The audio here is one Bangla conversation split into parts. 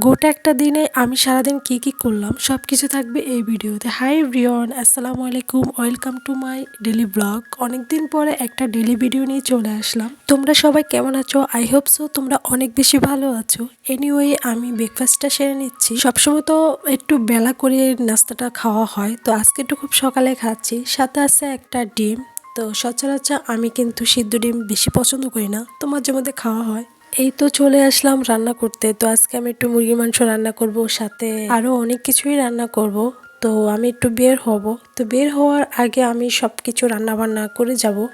গোটা একটা দিনে আমি সারাদিন কী কী করলাম সব কিছু থাকবে এই ভিডিওতে। হাই রিয়ন আসসালামু আলাইকুম welcome to my daily blog অনেকদিন পরে একটা ডেলি ভিডিও নিয়ে চলে আসলাম। তোমরা সবাই কেমন আছো? আই হোপ সো তোমরা অনেক বেশি ভালো আছো। এনিওয়ে আমি ব্রেকফাস্টটা সেরে নিচ্ছি। সবসময় তো একটু বেলা করে নাস্তাটা খাওয়া হয়, তো আজকে একটু খুব সকালে খাচ্ছি। সাথে আছে একটা ডিম, তো সচরাচর আমি কিন্তু সিদ্ধ ডিম বেশি পছন্দ করি না, তো মাঝে মধ্যে খাওয়া হয়। এই তো চলে আসলাম রান্না করতে। তো আজকে আমি একটু মুরগির মাংস রান্না করব, সাথে আরও অনেক কিছুই রান্না করব। তো আমি একটু বের হব। তো বের হওয়ার আগে আমি সব কিছু রান্না বান্না করে যাব।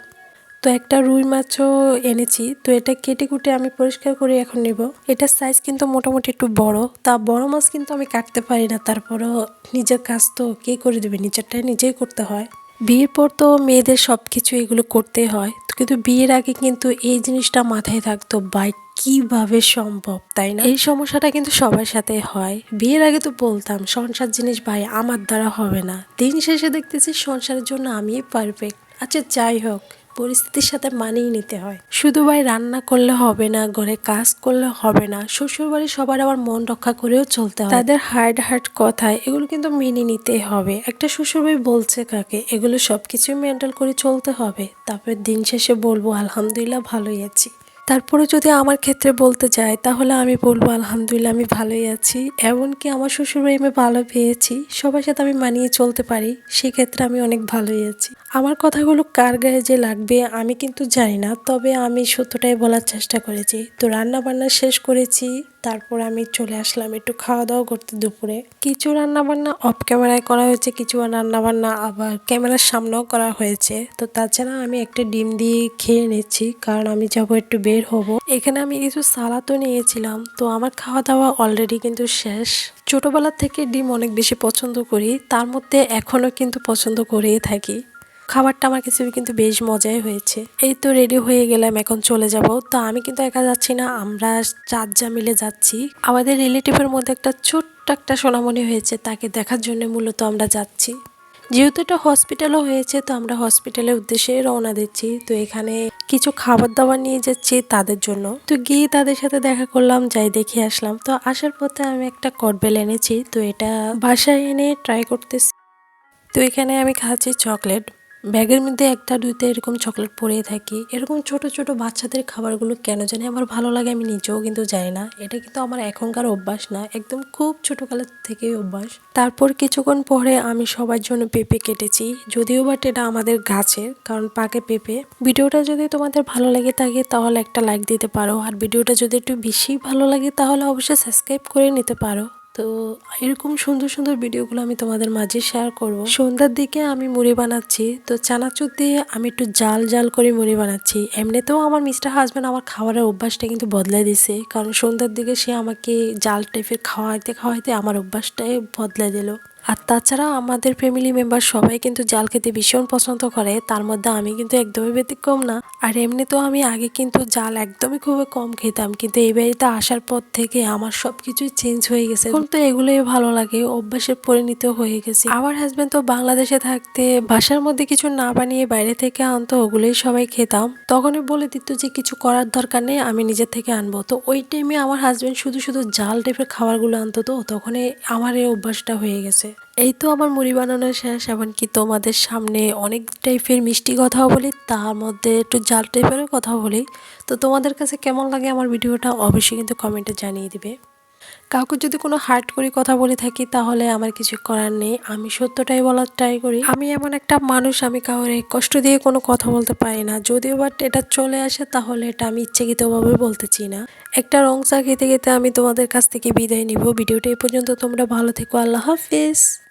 তো একটা রুই মাছও এনেছি। তো এটা কেটে কুটে আমি পরিষ্কার করে এখন নেব। এটার সাইজ কিন্তু মোটামুটি একটু বড়। তা বড় মাছ কিন্তু আমি কাটতে পারি না। তারপরও নিজের কাজ তো কে করে দেবে? নিজেরটাই নিজেই করতে হয়। বিয়ের পর তো মেয়েদের সব কিছু এগুলো করতে হয়। কিন্তু বিয়ের আগে কিন্তু এই জিনিসটা মাথায় থাকতো বাইক কীভাবে সম্ভব তাই না? এই সমস্যাটা কিন্তু সবার সাথে হয়। বিয়ের আগে তো বলতাম সংসার জিনিস ভাই আমার দ্বারা হবে না। দিন শেষে দেখতেছি সংসারের জন্য আমি পারফেক্ট আচ্ছা যাই হোক পরিস্থিতির সাথে মানিয়ে নিতে হয়। শুধু ভাই রান্না করলে হবে না ঘরে কাজ করলে হবে না শ্বশুরবাড়ি সবার আবার মন রক্ষা করেও চলতে হয়। তাদের হার্ড হার্ড কথায় এগুলো কিন্তু মেনে নিতে হবে। একটা শ্বশুরবাড়ি বলছে কাকে এগুলো সব কিছুই মেন্টাল করে চলতে হবে। তারপর দিন শেষে বলব আলহামদুলিল্লাহ ভালোই আছি। তারপরে যদি আমার ক্ষেত্রে বলতে যাই, তাহলে আমি বলব, আলহামদুলিল্লাহ, আমি ভালোই আছি। এমনকি আমার শ্বশুরবাড়ি আমি ভালো পেয়েছি। সবার সাথে আমি মানিয়ে চলতে পারি, সেক্ষেত্রে আমি অনেক ভালোই আছি। আমার কথাগুলো কার গায়ে যে লাগবে, আমি কিন্তু জানি না। তবে আমি সত্যটাই বলার চেষ্টা করেছি। তো রান্না বান্না শেষ করেছি। তারপর আমি চলে আসলাম একটু খাওয়া দাওয়া করতে দুপুরে। কিছু রান্না বান্না অফ ক্যামেরায় করা হয়েছে, কিছু রান্না বান্না আবার ক্যামেরার সামনেও করা হয়েছে। তো তাছাড়া আমি একটা ডিম দিয়ে খেয়ে নিচ্ছি, কারণ আমি যাব একটু বের হব। এখানে আমি কিছু সালাদও নিয়েছিলাম, তো আমার খাওয়া দাওয়া অলরেডি কিন্তু শেষ। ছোটবেলার থেকে ডিম অনেক বেশি পছন্দ করি, তার মধ্যে এখনও কিন্তু পছন্দ করেই থাকি। খাবারটা আমার কাছে কিন্তু বেশ মজাই হয়েছে। এই তো রেডি হয়ে গেলাম, এখন চলে যাব। তো আমি কিন্তু একা যাচ্ছি না, আমরা চার যা মিলে যাচ্ছি। আমাদের রিলেটিভের মধ্যে একটা ছোট্ট একটা সোনামণি হয়েছে, তাকে দেখার জন্য মূলত আমরা যাচ্ছি। যেহেতু এটা হসপিটালও হয়েছে, তো আমরা হসপিটালের উদ্দেশ্যে রওনা দিচ্ছি। তো এখানে কিছু খাবার দাবার নিয়ে যাচ্ছি তাদের জন্য। তো গিয়ে তাদের সাথে দেখা করলাম, যাই দেখে আসলাম। তো আসার পথে আমি একটা কটবেল এনেছি, তো এটা বাসায় এনে ট্রাই করতেছি। তো এখানে আমি খাচ্ছি চকলেট ব্যাগের মধ্যে একটা, দুইটা এরকম চকলেট পরেই থাকি। এরকম ছোট ছোট বাচ্চাদের খাবারগুলো কেন জানি আমার ভালো লাগে আমি নিজেও কিন্তু জানি না। এটা কিন্তু আমার এখনকার অভ্যাস না, একদম খুব ছোটোকালের থেকেই অভ্যাস। তারপর কিছুক্ষণ পরে আমি সবার জন্য পেঁপে কেটেছি, যদিও বাট এটা আমাদের গাছের কারণ পাকে পেঁপে। ভিডিওটা যদি তোমাদের ভালো লাগে থাকে তাহলে একটা লাইক দিতে পারো, আর ভিডিওটা যদি একটু বেশি ভালো লাগে তাহলে অবশ্যই সাবস্ক্রাইব করে নিতে পারো। তো এরকম সুন্দর সুন্দর ভিডিওগুলো আমি তোমাদের মাঝে শেয়ার করব। সন্ধ্যার দিকে আমি মুড়ি বানাচ্ছি, তো চানাচুর দিয়ে আমি একটু জাল জাল করে মুড়ি বানাচ্ছি। এমনিতেও আমার মিস্টার হাজব্যান্ড আমার খাবারের অভ্যাসটা কিন্তু বদলাই দিছে, কারণ সন্ধ্যার দিকে সে আমাকে জাল টাইপের খাওয়াইতে খাওয়াইতে আমার অভ্যাসটাই বদলাই দিল। আর তাছাড়া আমাদের ফ্যামিলি মেম্বার সবাই কিন্তু জাল খেতে ভীষণ পছন্দ করে, তার মধ্যে আমি কিন্তু একদমই ব্যতিক্রম না। আর এমনি তো আমি আগে কিন্তু জাল একদমই খুবই কম খেতাম, কিন্তু এই বাড়িতে আসার পর থেকে আমার সব কিছুই চেঞ্জ হয়ে গেছে। এখন তো এগুলোই ভালো লাগে, অভ্যাসে পরিণত হয়ে গেছে। আমার হাজব্যান্ড তো বাংলাদেশে থাকতে, বাসার মধ্যে কিছু না বানিয়ে বাইরে থেকে আনতো, ওগুলোই সবাই খেতাম। তখনই বলে দিত যে কিছু করার দরকার নেই, আমি নিজের থেকে আনব। তো ওই টাইমে আমার হাজব্যান্ড শুধু শুধু জাল টাইপের খাবারগুলো আনতো তো, তখনই আমার এই অভ্যাসটা হয়ে গেছে। এই তো আমার মুড়ি বানানো শেষ, এমনকি তোমাদের সামনে অনেক টাইপের মিষ্টি কথাও বলি, তার মধ্যে একটু জাল টাইপেরও কথা বলি। তো তোমাদের কাছে কেমন লাগে আমার ভিডিওটা অবশ্যই কিন্তু কমেন্টে জানিয়ে দিবে। কাউকে যদি কোনো হার্ট করে কথা বলে থাকি, তাহলে আমার কিছু করার নেই। আমি সত্যটাই বলার ট্রাই করি। আমি এমন একটা মানুষ, আমি কাউরে কষ্ট দিয়ে কোনো কথা বলতে পারি না। যদিও বাট এটা চলে আসে, তাহলে এটা আমি ইচ্ছাকৃতভাবে বলতেছি না। একটা রং চা খেতে খেতে আমি তোমাদের কাছ থেকে বিদায় নিব। ভিডিওটা এই পর্যন্ত, তোমরা ভালো থেকো। আল্লাহ হাফিজ।